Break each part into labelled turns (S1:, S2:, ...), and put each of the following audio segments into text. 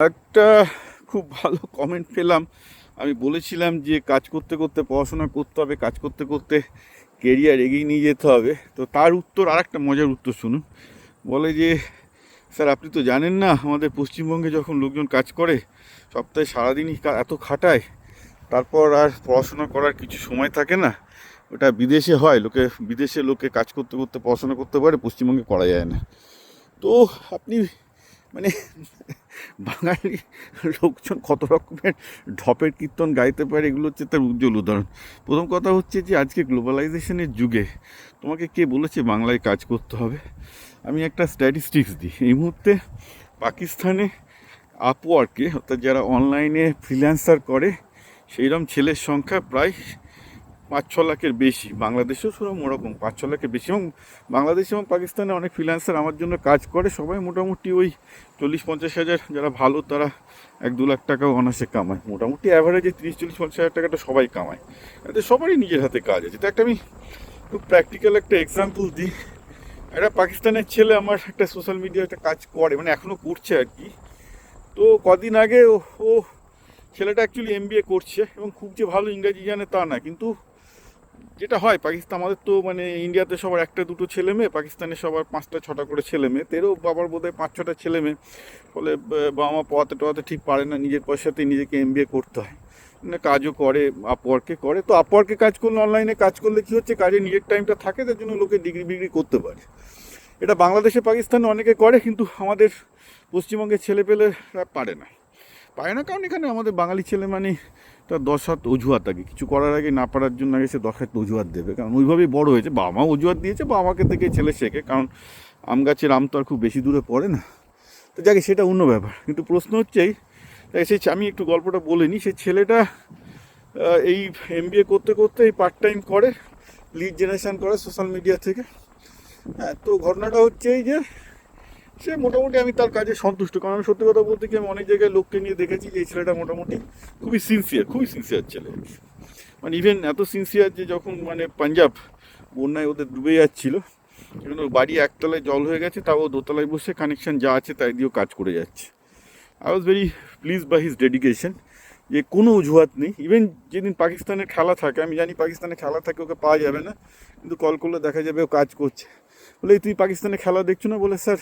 S1: একটা খুব ভালো কমেন্ট পেলাম। আমি বলেছিলাম যে, কাজ করতে করতে, পড়াশোনা করতে হবে, কাজ করতে করতে কেরিয়ার এগিয়ে নিয়ে যেতে হবে। তো তার উত্তর আর একটা মজার উত্তর শুনুন। বলে যে, স্যার, আপনি তো জানেন না, আমাদের পশ্চিমবঙ্গে যখন লোকজন কাজ করে, সপ্তাহে সারাদিনই এত খাটায়। তারপর আর পড়াশোনা করার কিছু সময় থাকে না। ওটা বিদেশে হয়, লোকে বিদেশে লোকে কাজ করতে করতে, পড়াশোনা করতে পারে, পশ্চিমবঙ্গে করা যায় না। তো আপনি মানে বাঙালি লোকজন কত রকমের ঢপের কীর্তন গাইতে পারে, এগুলো হচ্ছে তার উজ্জ্বল উদাহরণ। প্রথম কথা হচ্ছে যে, আজকে গ্লোবালাইজেশনের যুগে তোমাকে কে বলেছে বাংলায় কাজ করতে হবে? আমি একটা স্ট্যাটিস্টিক্স দিই। এই মুহূর্তে পাকিস্তানে আপওয়ার্কে অর্থাৎ যারা অনলাইনে ফ্রিল্যান্সার করে সেইরকম ছেলের সংখ্যা প্রায় পাঁচ ছ লাখের বেশি। বাংলাদেশেও সেরকম ওরকম পাঁচ ছ লাখের বেশি। এবং বাংলাদেশ এবং পাকিস্তানে অনেক ফ্রিল্যান্সার আমার জন্য কাজ করে। সবাই মোটামুটি ওই চল্লিশ পঞ্চাশ হাজার যারা ভালো তারা এক দু লাখ টাকাও অনাসে কামায়। মোটামুটি অ্যাভারেজে তিরিশ চল্লিশ পঞ্চাশ হাজার টাকাটা সবাই কামায়। এতে সবারই নিজের হাতে কাজ আছে। তো একটা আমি খুব প্র্যাকটিক্যাল একটা এক্সাম্পল দিই। একটা পাকিস্তানের ছেলে আমার একটা সোশ্যাল মিডিয়ায় একটা কাজ করে মানে এখনও করছে আর কি। তো কদিন আগে ও ও ছেলেটা অ্যাকচুয়ালি এম করছে এবং খুব যে ভালো ইংরেজি জানে তা না। কিন্তু যেটা হয়, পাকিস্তান, আমাদের তো মানে ইন্ডিয়াতে সবার একটা, দুটো ছেলে মেয়ে, পাকিস্তানে সবার পাঁচটা, ছটা করে ছেলে মেয়ে। তেরো বাবার বোধহয় পাঁচ, ছটা ছেলে মেয়ে। ফলে বাবা মা পড়াতে, টড়াতে ঠিক পারে না, নিজের পয়সাতেই নিজেকে এম করতে হয়। মানে কাজও করে আপওয়ার্কে করে। তো আপওয়ার্কে কাজ করলে অনলাইনে কাজ করলে কি হচ্ছে, কাজে নিজের টাইমটা থাকে, তার জন্য লোকে ডিগ্রি বিগ্রি করতে পারে। এটা বাংলাদেশে, পাকিস্তানে অনেকে করে, কিন্তু আমাদের পশ্চিমবঙ্গের ছেলেপেলেরা পারে না। পারে না। কারণ এখানে আমাদের বাঙালি ছেলে মানে তার দশ হাত অজুহাত আগে। কিছু করার আগে না পারার জন্য আগে সে দশ হাত অজুহাত দেবে। কারণ ওইভাবেই বড় হয়েছে। বাবা মা অজুহাত দিয়েছে বা আমাকে থেকে ছেলে শেখে। কারণ আম গাছের আম তো আর খুব বেশি দূরে পড়ে না। তো যাকে, সেটা অন্য ব্যাপার। কিন্তু প্রশ্ন হচ্ছে এই তাই সেই আমি একটু গল্পটা বলে নিই। সেই ছেলেটা এই এম করতে করতে এই পার্ট টাইম করে লিড জেনারেশান করে সোশ্যাল মিডিয়া থেকে। হ্যাঁ তো ঘটনাটা হচ্ছে এই যে সে মোটামুটি আমি তার কাজে সন্তুষ্ট। কারণ আমি সত্যি কথা বলতে কি, আমি অনেক জায়গায় লোককে নিয়ে দেখেছি যে এই ছেলেটা মোটামুটি খুবই সিনসিয়ার খুবই সিনসিয়ার ছেলে। মানে ইভেন এত সিনসিয়ার যে যখন মানে পাঞ্জাব বন্যায় ওদের ডুবে যাচ্ছিল ওর বাড়ি একতলায় জল হয়ে গেছে, তাও দোতলায় বসে কানেকশন যা আছে তাই দিয়েও কাজ করে যাচ্ছে। I was very pleased by his dedication যে কোনো অজুহাত নেই। ইভেন যেদিন পাকিস্তানের খেলা থাকে, আমি জানি পাকিস্তানের খেলা থাকে, ওকে পাওয়া যাবে না, কিন্তু কল করলে দেখা যাবে ও কাজ করছে। বলে, "এই তুই পাকিস্তানের খেলা দেখছ না? বলে, স্যার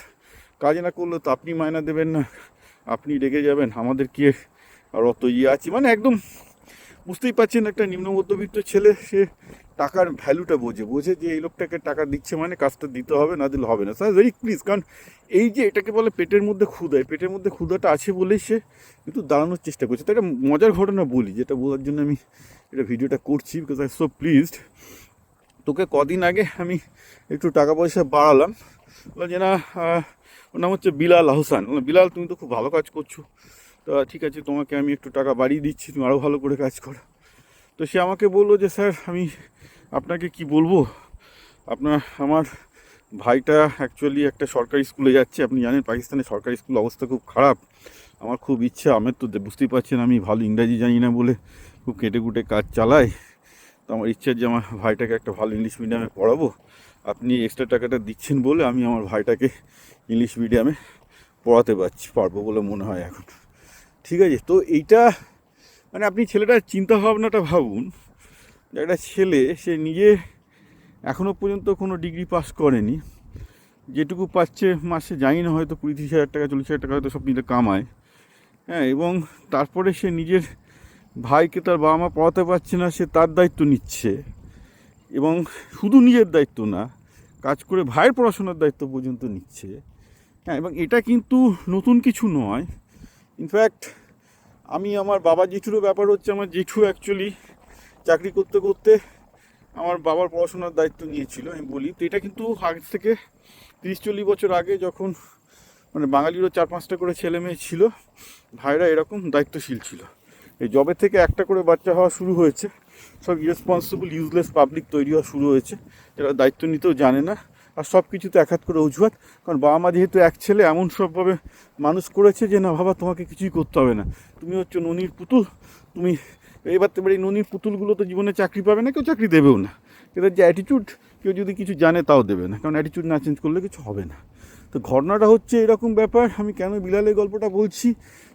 S1: কাজ না করলে তো আপনি মায়না দেবেন না। আপনি রেগে যাবেন। আমাদের কি আর অত ইয়ে আছে? মানে একদম বুঝতেই পারছেন একটা নিম্ন মধ্যবিত্ত ছেলে, সে টাকার ভ্যালুটা বোঝে। বোঝে যে এই লোকটাকে টাকা দিচ্ছে মানে কাজটা দিতে হবে, না দিলে হবে না। স্যার ভেরি প্লিজ কারণ এই যে এটাকে বলে পেটের মধ্যে ক্ষুদায় পেটের মধ্যে ক্ষুদাটা আছে বলেই সে কিন্তু দাঁড়ানোর চেষ্টা করছে। তো একটা মজার ঘটনা বলি, যেটা বলার জন্য আমি এটা ভিডিওটা করছি বিকজ আই সো প্লিজড তোকে কদিন আগে আমি একটু টাকা পয়সা বাড়ালাম। বলল যে না ওর নাম হচ্ছে বিলাল আহসান। বিলাল, তুমি তো খুব ভালো কাজ করছ। তো ঠিক আছে, তোমাকে আমি একটু টাকা বাড়িয়ে দিচ্ছি, তুমি আরও ভালো করে কাজ করো। তো সে আমাকে বলল যে, স্যার, আমি আপনাকে কি বলব? আপনার, আমার ভাইটা অ্যাকচুয়ালি একটা সরকারি স্কুলে যাচ্ছে। আপনি জানেন, পাকিস্তানের সরকারি স্কুল অবস্থা খুব খারাপ। আমার খুব ইচ্ছা, আমার তো বুঝতেই পারছেন আমি ভালো ইংরাজি জানি না বলে খুব কেটে কুটে কাজ চালাই। তো আমার ইচ্ছা যে আমার ভাইটাকে একটা ভালো ইংলিশ মিডিয়ামে পড়াবো। আপনি এক্সট্রা টাকাটা দিচ্ছেন বলে আমি আমার ভাইটাকে ইংলিশ মিডিয়ামে পড়াতে পারছি, পারব বলে মনে হয় এখন। ঠিক আছে, তো এইটা মানে আপনি ছেলেটার চিন্তা ভাবনাটা ভাবুন একটা ছেলে, সে নিজে এখনও পর্যন্ত কোনো ডিগ্রি পাস করেনি, যেটুকু পাচ্ছে মাসে, জানি না হয়তো কুড়ি তিরিশ হাজার টাকা, চল্লিশ হাজার টাকা হয়তো সব নিজে কামায়। হ্যাঁ এবং তারপরে সে নিজের ভাইকে তার বাবা মা পড়াতে পারছে না, সে তার দায়িত্ব নিচ্ছে। এবং শুধু নিজের দায়িত্ব না কাজ করে ভাইয়ের পড়াশোনার দায়িত্ব পর্যন্ত নিচ্ছে। হ্যাঁ এবং এটা কিন্তু নতুন কিছু নয়। ইনফ্যাক্ট আমি আমার বাবা জেঠুরও ব্যাপার হচ্ছে, আমার জেঠু অ্যাকচুয়ালি চাকরি করতে করতে আমার বাবার পড়াশোনার দায়িত্ব নিয়েছিল, আমি বলি। তো এটা কিন্তু আগে থেকে তিরিশ, চল্লিশ বছর আগে যখন মানে বাঙালিরও চার পাঁচটা করে ছেলে মেয়ে ছিল, ভাইরা এরকম দায়িত্বশীল ছিল। এই জবে থেকে একটা করে বাচ্চা হওয়া শুরু হয়েছে। সব ইরেসপন্সিবল ইউজলেস পাবলিক তৈরি হওয়া শুরু হয়েছে। যারা দায়িত্ব নিতেও জানে না। আর সব কিছুতে এক হাত করে অজুহাত। কারণ বাবা মা যেহেতু এক ছেলে, এমন সবভাবে মানুষ করেছে যে, না বাবা, তোমাকে কিছুই করতে হবে না। তুমি হচ্ছে ননির পুতুল। তুমি এবার তো এই ননির পুতুলগুলো তো জীবনে চাকরি পাবে না, কেউ চাকরি দেবেও না। এদের যে অ্যাটিটিউড কেউ যদি কিছু জানে তাও দেবে না। কারণ অ্যাটিটিউড না চেঞ্জ করলে কিছু হবে না। তো ঘটনাটা হচ্ছে এরকম ব্যাপার। আমি কেন বিলালের গল্পটা বলছি?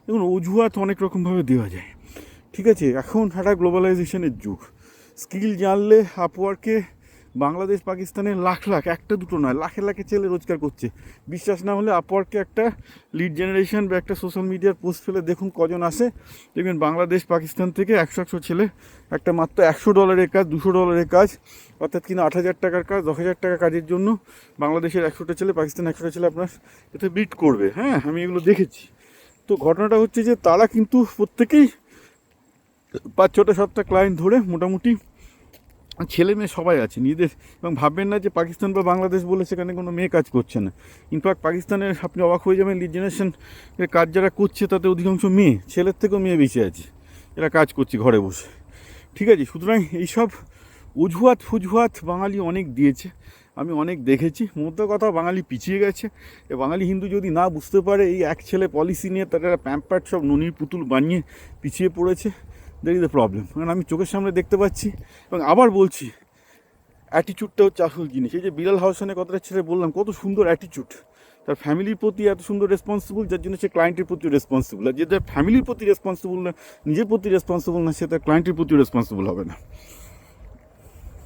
S1: দেখুন, অজুহাত অনেক রকমভাবে দেওয়া যায়। ঠিক আছে, এখন একটা গ্লোবালাইজেশনের যুগ। স্কিল জানলে আপওয়ার্কে বাংলাদেশ পাকিস্তানের লাখ লাখ, একটা দুটো নয়, লাখে লাখে ছেলে রোজগার করছে। বিশ্বাস না হলে আপওয়ার্কে একটা লিড জেনারেশন বা একটা সোশ্যাল মিডিয়ার পোস্ট ফেলে দেখুন কজন আসে। দেখবেন বাংলাদেশ, পাকিস্তান থেকে একশো একশো ছেলে, একটা মাত্র একশো ডলারের কাজ, দুশো ডলারের কাজ, অর্থাৎ কিনা আট হাজার টাকার কাজ, দশ হাজার টাকা কাজের জন্য বাংলাদেশের একশোটা ছেলে পাকিস্তান একশোটা ছেলে আপনার এতে বিট করবে। হ্যাঁ আমি এগুলো দেখেছি। তো ঘটনাটা হচ্ছে যে তারা কিন্তু প্রত্যেকেই পাঁচ ছটা সাতটা ক্লায়েন্ট ধরে মোটামুটি ছেলে মেয়ে সবাই আছে। নিজেদের এবং ভাববেন না যে পাকিস্তান বা বাংলাদেশ বলে সেখানে কোনো মেয়ে কাজ করছে না। ইনফ্যাক্ট পাকিস্তানের আপনি অবাক হয়ে যাবেন লিড জেনারেশন কাজ যারা করছে তাতে অধিকাংশ মেয়ে, ছেলের থেকেও মেয়ে বেশি আছে। এরা কাজ করছে ঘরে বসে। ঠিক আছে, সুতরাং এইসব অজুহাত ফুজুহাত বাঙালি অনেক দিয়েছে, আমি অনেক দেখেছি। মধ্যে কথা বাঙালি পিছিয়ে গেছে। এ বাঙালি হিন্দু যদি না বুঝতে পারে, এই এক ছেলে পলিসি নিয়ে তারা প্যাম্পার্ট সব ননির পুতুল বানিয়ে পিছিয়ে পড়েছে। দ্যাট ইজ দ্য প্রবলেম কারণ আমি চোখের সামনে দেখতে পাচ্ছি এবং আবার বলছি অ্যাটিচিউডটা হচ্ছে আসল জিনিস। এই যে বিড়াল হাউসানের কথাটা ছেড়ে বললাম, কত সুন্দর অ্যাটিচিউড তার ফ্যামিলির প্রতি এত সুন্দর রেসপন্সিবল যার জন্য সে ক্লায়েন্টের প্রতি রেসপন্সিবল আর যে তার ফ্যামিলির প্রতি রেসপন্সিবল না, নিজের প্রতি রেসপন্সিবল না, সে তার ক্লায়েন্টের প্রতি রেসপন্সিবল হবে না।